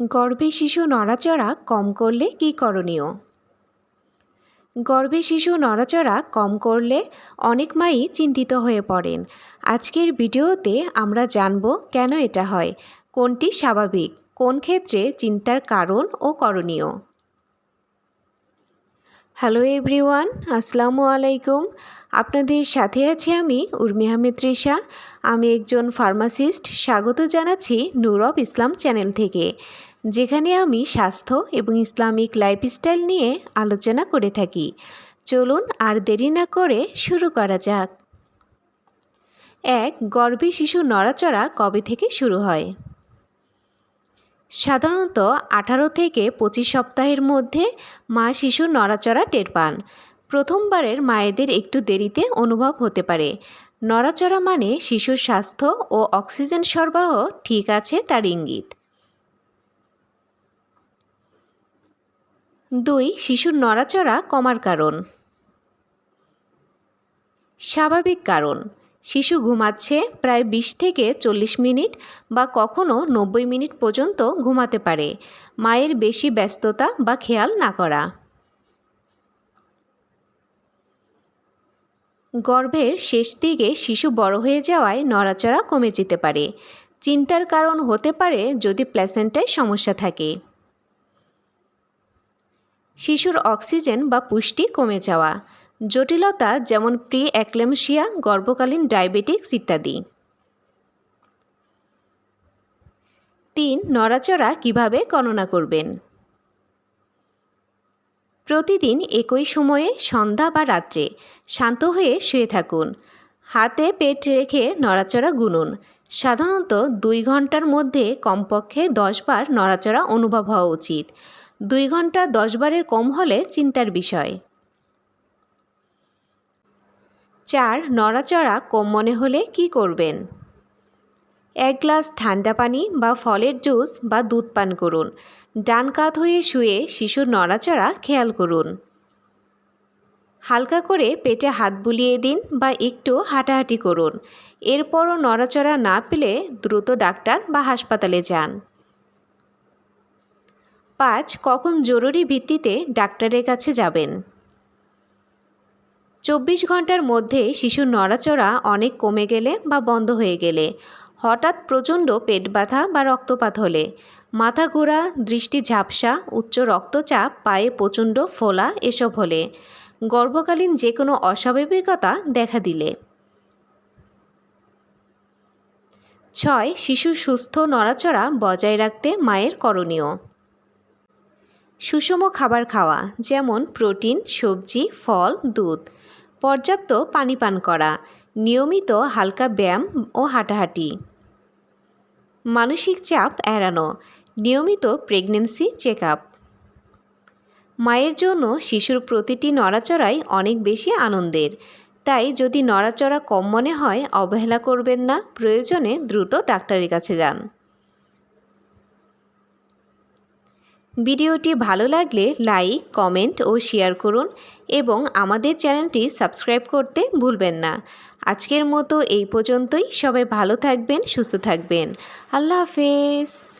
গর্ভে শিশু নড়াচড়া কম করলে কী করণীয়? গর্ভে শিশু নড়াচড়া কম করলে অনেক মাই চিন্তিত হয়ে পড়েন। আজকের ভিডিওতে আমরা জানব কেন এটা হয়, কোনটি স্বাভাবিক, কোন ক্ষেত্রে চিন্তার কারণ ও করণীয়। হ্যালো এভরিওয়ান, আসসালামু আলাইকুম। আপনাদের সাথে আছি আমি উর্মি আহমেদ আমি একজন ফার্মাসিস্ট। স্বাগত জানাচ্ছি নূর অফ ইসলাম চ্যানেল থেকে। যেখানে আমি স্বাস্থ্য এবং ইসলামিক লাইফস্টাইল নিয়ে আলোচনা করে থাকি। চলুন আর দেরি না করে শুরু করা যাক। এক, গর্ভে শিশু নড়াচড়া কবে থেকে শুরু হয়? সাধারণত আঠারো থেকে পঁচিশ সপ্তাহের মধ্যে মা শিশুর নড়াচড়া টের পান। প্রথমবারের মায়েদের একটু দেরিতে অনুভব হতে পারে। নড়াচড়া মানে শিশুর স্বাস্থ্য ও অক্সিজেন সরবরাহ ঠিক আছে তার ইঙ্গিত। দুই, শিশুর নড়াচড়া কমার কারণ। স্বাভাবিক কারণ, শিশু ঘুমাচ্ছে প্রায় বিশ থেকে চল্লিশ মিনিট বা কখনও নব্বই মিনিট পর্যন্ত ঘুমাতে পারে। মায়ের বেশি ব্যস্ততা বা খেয়াল না করা। গর্ভের শেষ দিকে শিশু বড় হয়ে যাওয়ায় নড়াচড়া কমে যেতে পারে। চিন্তার কারণ হতে পারে যদি প্ল্যাসেন্টায় সমস্যা থাকে। শিশুর অক্সিজেন বা পুষ্টি কমে যাওয়া। জটিলতা যেমন প্রি অ্যাক্লেমশিয়া গর্ভকালীন ডায়াবেটিক্স ইত্যাদি। তিন, নড়াচড়া কীভাবে গণনা করবেন? প্রতিদিন একই সময়ে সন্ধ্যা বা রাত্রে শান্ত হয়ে শুয়ে থাকুন। হাতে পেট রেখে নড়াচড়া গুনুন। সাধারণত দুই ঘণ্টার মধ্যে কমপক্ষে দশবার নড়াচড়া অনুভব হওয়া উচিত। দুই ঘণ্টা দশ বারের কম হলে চিন্তার বিষয়। চার, নড়াচড়া কম মনে হলে কি করবেন? এক গ্লাস ঠান্ডা পানি বা ফলের জুস বা দুধ পান করুন। ডান কাত হয়ে শুয়ে শিশুর নড়াচড়া খেয়াল করুন। হালকা করে পেটে হাত বুলিয়ে দিন বা একটু হাঁটাহাঁটি করুন। এরপরও নড়াচড়া না পেলে দ্রুত ডাক্তার বা হাসপাতালে যান। পাঁচ কখন জরুরি ভিত্তিতে ডাক্তারের কাছে যাবেন? চব্বিশ ঘণ্টার মধ্যে শিশুর নড়াচড়া অনেক কমে গেলে বা বন্ধ হয়ে গেলে, হঠাৎ প্রচণ্ড পেট ব্যথা বা রক্তপাত হলে, মাথা ঘোরা, দৃষ্টি ঝাপসা, উচ্চ রক্তচাপ, পায়ে প্রচণ্ড ফোলা এসব হলে, গর্ভকালীন যে কোনো অস্বাভাবিকতা দেখা দিলে। ছয় শিশুর সুস্থ নড়াচড়া বজায় রাখতে মায়ের করণীয়। সুষম খাবার খাওয়া, যেমন প্রোটিন, সবজি, ফল, দুধ। পর্যাপ্ত পানি পান করা, নিয়মিত হালকা ব্যায়াম ও হাঁটাহাঁটি। মানসিক চাপ এড়ানো, নিয়মিত প্রেগনেন্সি চেক আপ মায়ের জন্য শিশুর প্রতিটি নড়াচড়াই অনেক বেশি আনন্দের। তাই যদি নড়াচড়া কম মনে হয়, অবহেলা করবেন না। প্রয়োজনে দ্রুত ডাক্তারের কাছে যান। ভিডিওটি ভালো লাগলে লাইক, কমেন্ট ও শেয়ার করুন এবং আমাদের চ্যানেলটি সাবস্ক্রাইব করতে ভুলবেন না। আজকের মতো এই পর্যন্তই। সবাই ভালো থাকবেন, সুস্থ থাকবেন। আল্লাহ হাফেজ।